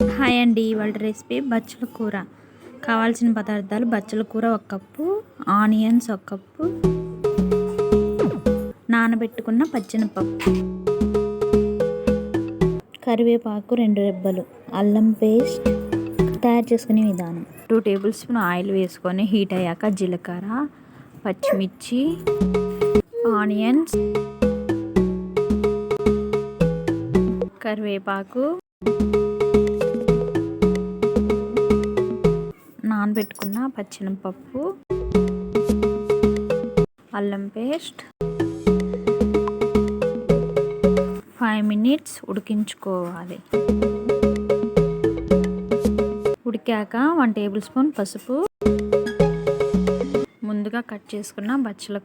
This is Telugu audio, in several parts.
హాయ్ అండి ఇవాళ రెసిపీ బచ్చల కూర. కావాల్సిన పదార్థాలు బచ్చల కూర ఒక కప్పు ఆనియన్స్ ఒక కప్పు నానబెట్టుకున్న పచ్చినపప్పు కరివేపాకు రెండు రెబ్బలు అల్లం పేస్ట్ తయారు చేసుకునే విధానం. టూ టేబుల్ స్పూన్ ఆయిల్ వేసుకొని హీట్ అయ్యాక జీలకర్ర పచ్చిమిర్చి ఆనియన్స్ కరివేపాకు నానబెట్టుకున్న పచ్చెనపప్పు అల్లం పేస్ట్ ఫైవ్ మినిట్స్ ఉడికించుకోవాలి. ఉడికాక వన్ టేబుల్ స్పూన్ పసుపు. ముందుగా కట్ చేసుకున్న బచ్చల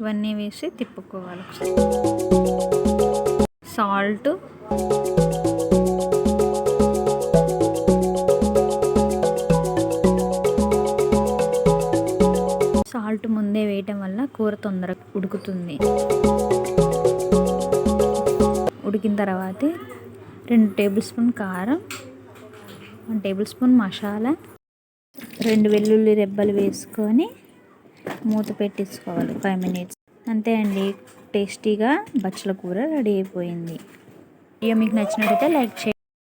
ఇవన్నీ వేసి తిప్పుకోవాలి సాల్ట్ సాల్ట్ ముందే వేయటం వల్ల కూర తొందరగా ఉడుకుతుంది. ఉడికిన తర్వాత రెండు టేబుల్ స్పూన్ కారం వన్ టేబుల్ స్పూన్ మసాలా రెండు వెల్లుల్లి రెబ్బలు వేసుకొని మూత పెట్టేసుకోవాలి ఫైవ్ మినిట్స్. అంతే అండి టేస్టీగా బచ్చల కూర రెడీ అయిపోయింది. వీడియో మీకు నచ్చినట్టయితే లైక్ చేయండి.